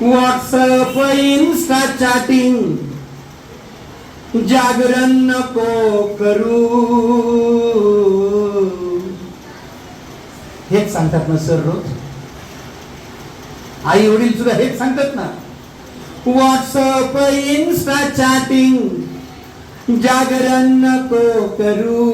WhatsApp Insta chatting जागरण नको करू हेच सांगतात ना सर रोज. आई वडील सुद्धा हेच सांगतात ना. व्हॉट्सअप इन्स्टा चॅटिंग जागरण नको करू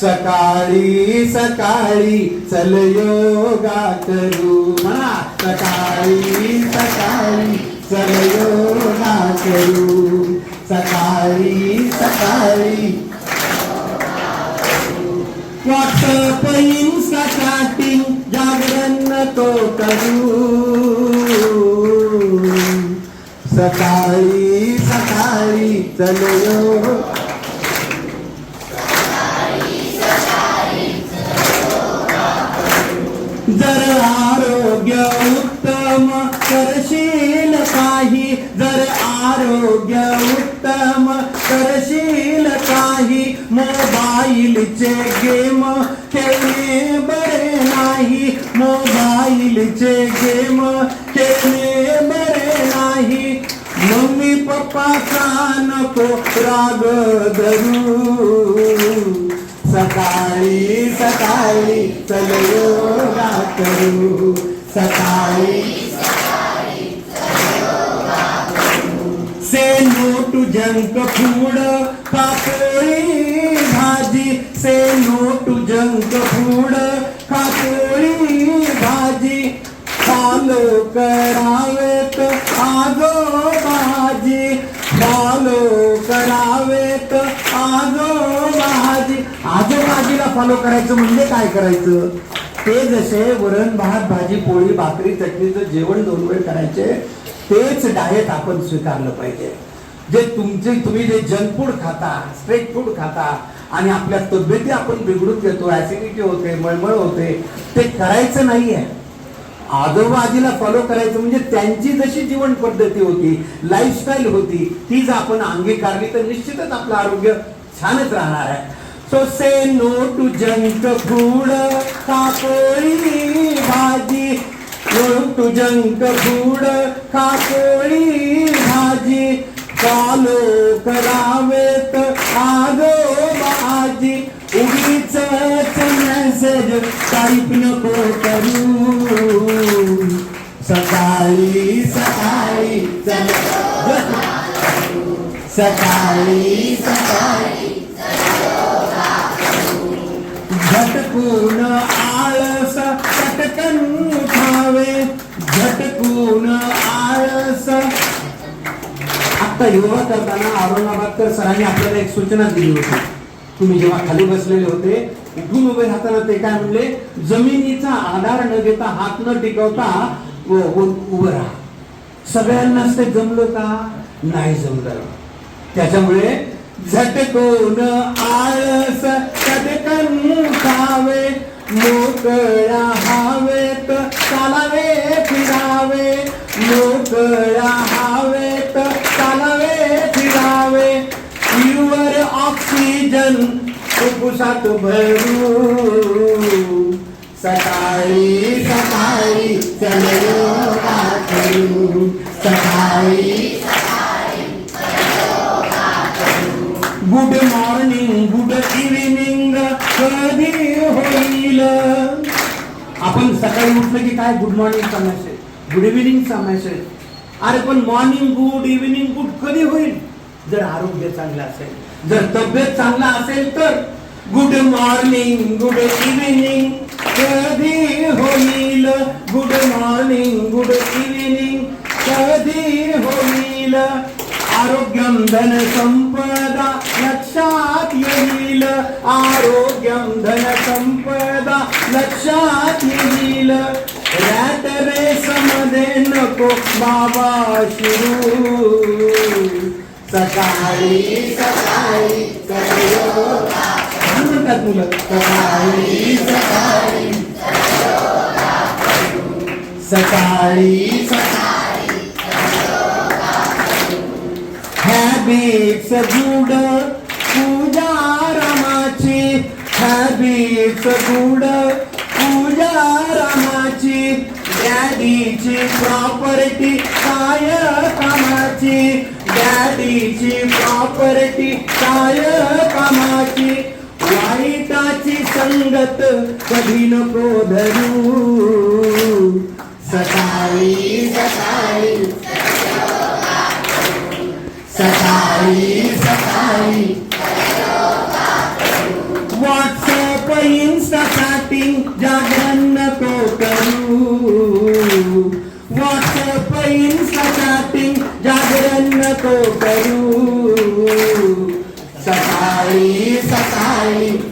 सकाळी सकाळी चल योगा करू. म्हणा सकाळी सकाळी चल योगा करू. सकाळी सकाळी. व्हॉट्सअप इन्स्टा चॅटिंग जागरण तो करू. सकाळी सकाळी चल योगा उत्तम करशील काही. मोबाईलचे गेम खेळणे बरे नाही. मोबाईलचे गेम खेळणे बरे नाही. मम्मी पप्पाचा नको राग धरू. सकाळी सकाळी चल योगा करू. सकाळी नोटू जंक फूड कापोळी भाजी से नोटू जंक फूड कापोळी भाजी फॉलो करावेत आगो भाजी फॉलो करावेत आगो भाजी. आजोबाजीला फॉलो करायचं म्हणजे काय करायचं? ते जसे वरण भात भाजी पोळी भाकरी चटणीचं जेवण दोन वेळ करायचे तेच डायट आपण स्वीकारलं पाहिजे. जे तुमचे तुम्ही जे जंक फूड खाता स्ट्रेट फूड खाता आणि आपल्या तब्येती आपण बिघडून घेतो ऍसिडिटी होते मळमळ होते ते करायचं नाहीये. आजोबाजीला फॉलो करायचं म्हणजे त्यांची जशी जीवन पद्धती होती लाईफस्टाईल होती ती जर आपण अंगीकारली तर निश्चितच आपलं आरोग्य छानच राहणार आहे. So say no to junk food काकोळी भाजी. नो टू जंक फूड काकोळी भाजी. चालो करावेत आगो बाजी. उगीच मेसेज टाईप नको करू. सकाळी सकाळी सकाळी सकाळी झटकून आता योगा करताना औरंगाबादकर सरांनी आपल्याला एक सूचना दिली होती. तुम्ही जेव्हा खाली बसलेले होते उठून उभे राहताना ते काय म्हणले जमिनीचा आधार न घेता हात न टिकवता उभं राहा. सगळ्यांनाच ते जमलं का? नाही जमलं. त्याच्यामुळे झटकून आळस चटकन खावे मोकळा हवेत चालावे फिरावे मोकळा हवे चालावे फिरावे प्युअर ऑक्सिजन फुफ्फुसात भरू. सकाळी सकाळी चल करू सकाळी गुड मॉर्निंग गुड इव्हिनिंग कधी होईल? आपण सकाळी उठलं की काय? गुड मॉर्निंगचा मेसेज गुड इव्हिनिंगचा मेसेज अरे पण मॉर्निंग गुड इव्हिनिंग गुड कधी होईल? जर आरोग्य चांगलं असेल जर तब्येत चांगला असेल तर गुड मॉर्निंग गुड इव्हिनिंग कधी होईल गुड मॉर्निंग गुड इव्हिनिंग कधी होईल आरोग्यम धन संपदा लक्षात येईल आरोग्यम धन संपदा लक्षात येईल रॅट रेस मध्ये नको बाबा शिरू सकाळी सकाळी सकाळी काय म्हणतात मुलं. सकाळी सकाळी. Habits good. पूजा रामाची हॅबिट्स गुड. पूजा रामाची डॅडीची प्रॉपर्टी काय कामाची डॅडीची प्रॉपर्टी काय कामाची वाईटाची संगत कधी नको धरू सकाळी सकाळी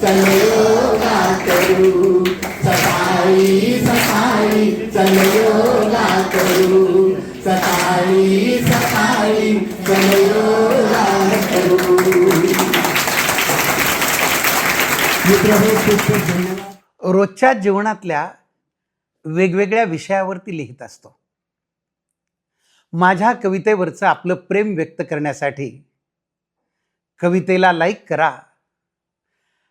चलो ना करू सकाळी सकाळी चलो ना करू सकाळी सकाळी चलो ना करू मित्र रोजच्या जीवनातल्या वेगवेगळ्या विषयावरती लिहित असतो. माझ्या कवितेवरचं आपलं प्रेम व्यक्त करण्यासाठी कवितेला लाईक करा.